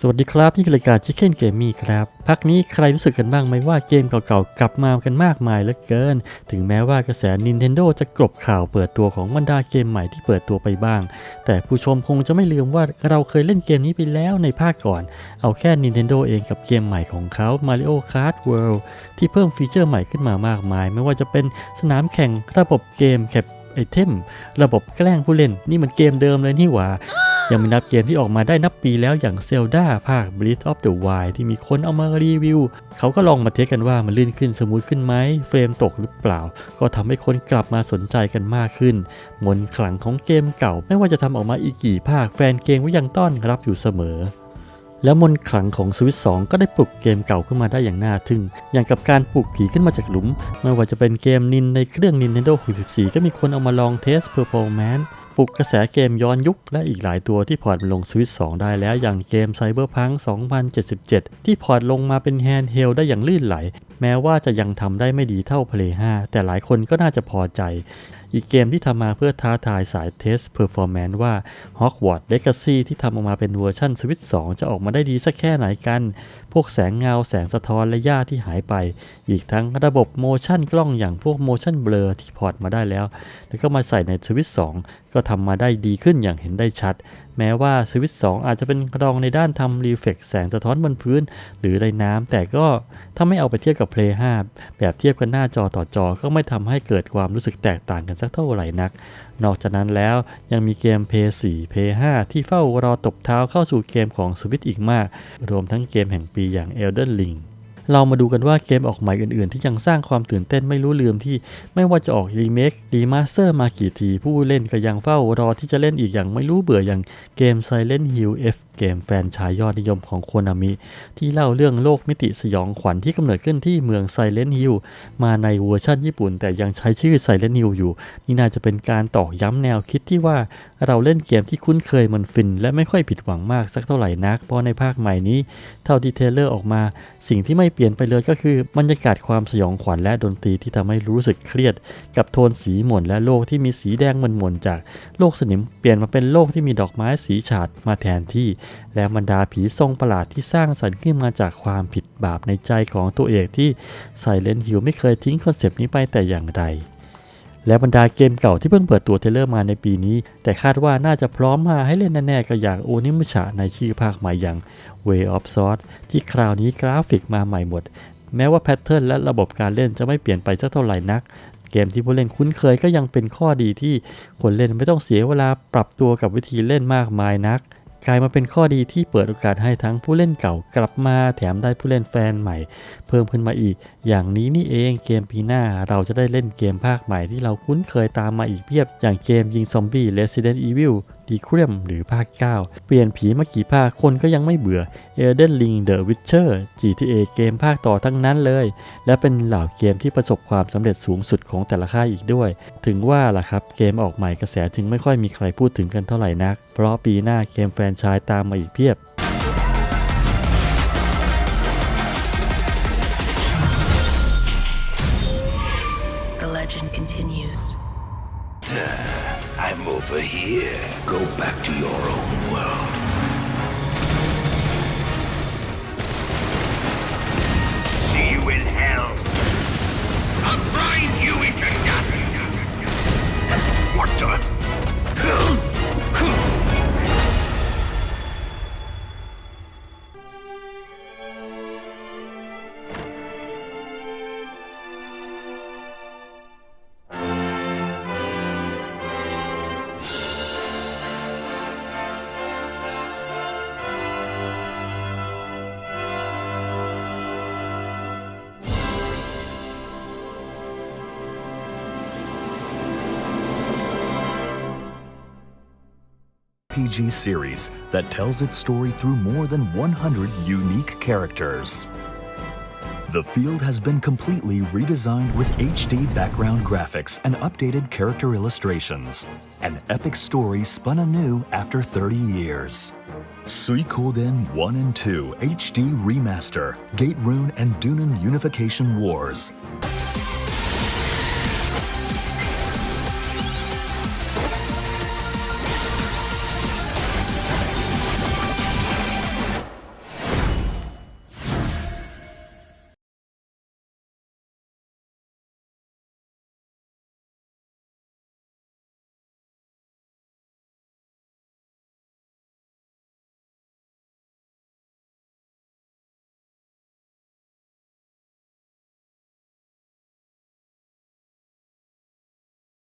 สวัสดีครับนี่คือรายการ Chicken Gaming ครับ พักนี้ใครรู้สึกกันบ้างไหมว่าเกมเก่าๆ กลับมากันมากมายเหลือเกิน ถึงแม้ว่ากระแส Nintendo จะกลบข่าวเปิดตัวของบรรดาเกมใหม่ที่เปิดตัวไปบ้าง แต่ผู้ชมคงจะไม่ลืมว่าเราเคยเล่นเกมนี้ไปแล้วในภาคก่อน เอาแค่ Nintendo เองกับเกมใหม่ของเขา Mario Kart World ที่เพิ่มฟีเจอร์ใหม่ขึ้นมามากมาย ไม่ว่าจะเป็นสนามแข่งระบบเกมแคปไอเทมระบบแกล้งผู้เล่นนี่มันเกมเดิมเลยนี่หว่า ยังไม่นับเกมที่ออกมาได้นับปีแล้วอย่าง Zelda ภาค Breath of the Wild ที่มีคนเอามารีวิว เขาก็ลองมาเทสกันว่ามันลื่นขึ้นสมูทขึ้นไหมเฟรมตกหรือเปล่า ก็ทำให้คนกลับมาสนใจกันมากขึ้น มนขลังของเกมเก่า ไม่ว่าจะทำออกมาอีกกี่ภาคแฟนเกมก็ยังต้อนรับอยู่เสมอแล้วมนขลังของสวิต2ก็ได้ปลุกเกมเก่าขึ้นมาได้อย่างน่าทึ่ง อย่างกับการปลุกผีขึ้นมาจากหลุม ไม่ว่าจะเป็นเกมนินในเครื่อง Nintendo 64 ก็มีคนเอามาลองเทส Performance ปลุกกระแสเกมย้อนยุค และอีกหลายตัวที่พอร์ตลงสวิต2ได้แล้วอย่างเกม Cyberpunk 2077 ที่พอร์ตลงมาเป็นแฮนด์เฮลได้อย่างลื่นไหล แม้ว่าจะยังทำได้ไม่ดีเท่า Play 5 แต่หลายคนก็น่าจะพอใจอีกเกมที่ทำมาเพื่อท้าทายสายเทสเพอร์ฟอร์แมนซ์ว่า Hogwarts Legacy ที่ทำออกมาเป็นเวอร์ชัน Switch 2จะออกมาได้ดีสักแค่ไหนกัน พวกแสงเงาแสงสะท้อนและหญ้าที่หายไป อีกทั้งระบบโมชั่นกล้องอย่างพวก motion blur ที่พอร์ตมาได้แล้ว แล้วก็มาใส่ใน Switch 2ก็ทำมาได้ดีขึ้นอย่างเห็นได้ชัด แม้ว่า Switch 2อาจจะเป็นรองในด้านทำรีเฟกแสงสะท้อนบนพื้น หรือในน้ำแต่ก็ถ้าไม่เอาไปเทียบกับ Play 5 แบบเทียบกันหน้าจอต่อจอก็ไม่ทำให้เกิดความรู้สึกแตกต่างกันสักเท่าไหร่นัก นอกจากนั้นแล้วยังมีเกม p 4 p 5ที่เฝ้ารอตบเท้าเข้าสู่เกมของ Switch อีกมาก รวมทั้งเกมแห่งปีอย่าง Elden Ring เรามาดูกันว่าเกมออกใหม่อื่นๆ ที่ยังสร้างความตื่นเต้นไม่รู้ลืมที่ไม่ว่าจะออกรีเมครีมาสเตอร์มากี่ที ผู้เล่นก็ยังเฝ้ารอที่จะเล่นอีกอย่างไม่รู้เบื่ออย่างเกม Silent Hill F เกมแฟนชายยอดนิยมของโคนามิ ที่เล่าเรื่องโลกมิติสยองขวัญที่กำเนิดขึ้นที่เมือง Silent Hill มาในเวอร์ชันญี่ปุ่น แต่ยังใช้ชื่อ Silent Hill อยู่ นี่น่าจะเป็นการตอกย้ำแนวคิดที่ว่าเราเล่นเกมที่คุ้นเคยมันฟิน และไม่ค่อยผิดหวังมากสักเท่าไหร่นัก เพราะในภาคใหม่นี้ เท่าที่เทลเลอร์ออกมา สิ่งที่ไม่เปลี่ยนไปเลยก็คือบรรยากาศความสยองขวัญและดนตรีที่ทำให้รู้สึกเครียด กับโทนสีหม่นและโลกที่มีสีแดงมันหม่นจากโลกสนิมเปลี่ยนมาเป็นโลกที่มีดอกไม้สีฉาดมาแทนที่และบรรดาผีทรงประหลาดที่สร้างสรรค์ขึ้นมาจากความผิดบาปในใจของตัวเอกที่ Silent Hill ไม่เคยทิ้งคอนเซปต์นี้ไปแต่อย่างใดและบรรดาเกมเก่าที่เพิ่งเปิดตัวเทเลอร์มาในปีนี้ แต่คาดว่าน่าจะพร้อมมาให้เล่นแน่ๆก็อย่างโอนิมุชะในชื่อภาคใหม่อย่าง Way of Sword ที่คราวนี้กราฟิกมาใหม่หมด แม้ว่าแพทเทิร์นและระบบการเล่นจะไม่เปลี่ยนไปสักเท่าไหร่นัก เกมที่ผู้เล่นคุ้นเคยก็ยังเป็นข้อดีที่คนเล่นไม่ต้องเสียเวลาปรับตัวกับวิธีเล่นมากมายนัก กลายมาเป็นข้อดีที่เปิดโอกาสให้ทั้งผู้เล่นเก่ากลับมาแถมได้ผู้เล่นแฟนใหม่ เพิ่มขึ้นมาอีก อย่างนี้นี่เองเกมปีหน้าเราจะได้เล่นเกมภาคใหม่ที่เราคุ้นเคยตามมาอีกเพียบ อย่างเกมยิงซอมบี้ Resident Evil ดีครีมหรือภาค 9 เปลี่ยนผีมากี่ภาคคนก็ยังไม่เบื่อ Elden Ring The Witcher GTA เกมภาคต่อทั้งนั้นเลย และเป็นเหล่าเกมที่ประสบความสำเร็จสูงสุดของแต่ละค่ายอีกด้วย ถึงว่าล่ะครับเกมออกใหม่กระแสจึงไม่ค่อยมีใครพูดถึงกันเท่าไหร่นัก เพราะปีหน้าเกมแฟรนไชายตามมาอีกเพียบ The legend continues. I'm over here. Go back to your own RPG series that tells its story through more than 100 unique characters. The field has been completely redesigned with HD background graphics and updated character illustrations. An epic story spun anew after 30 years. Suikoden 1 and 2 HD Remaster, Gate Rune and Dunan Unification Wars.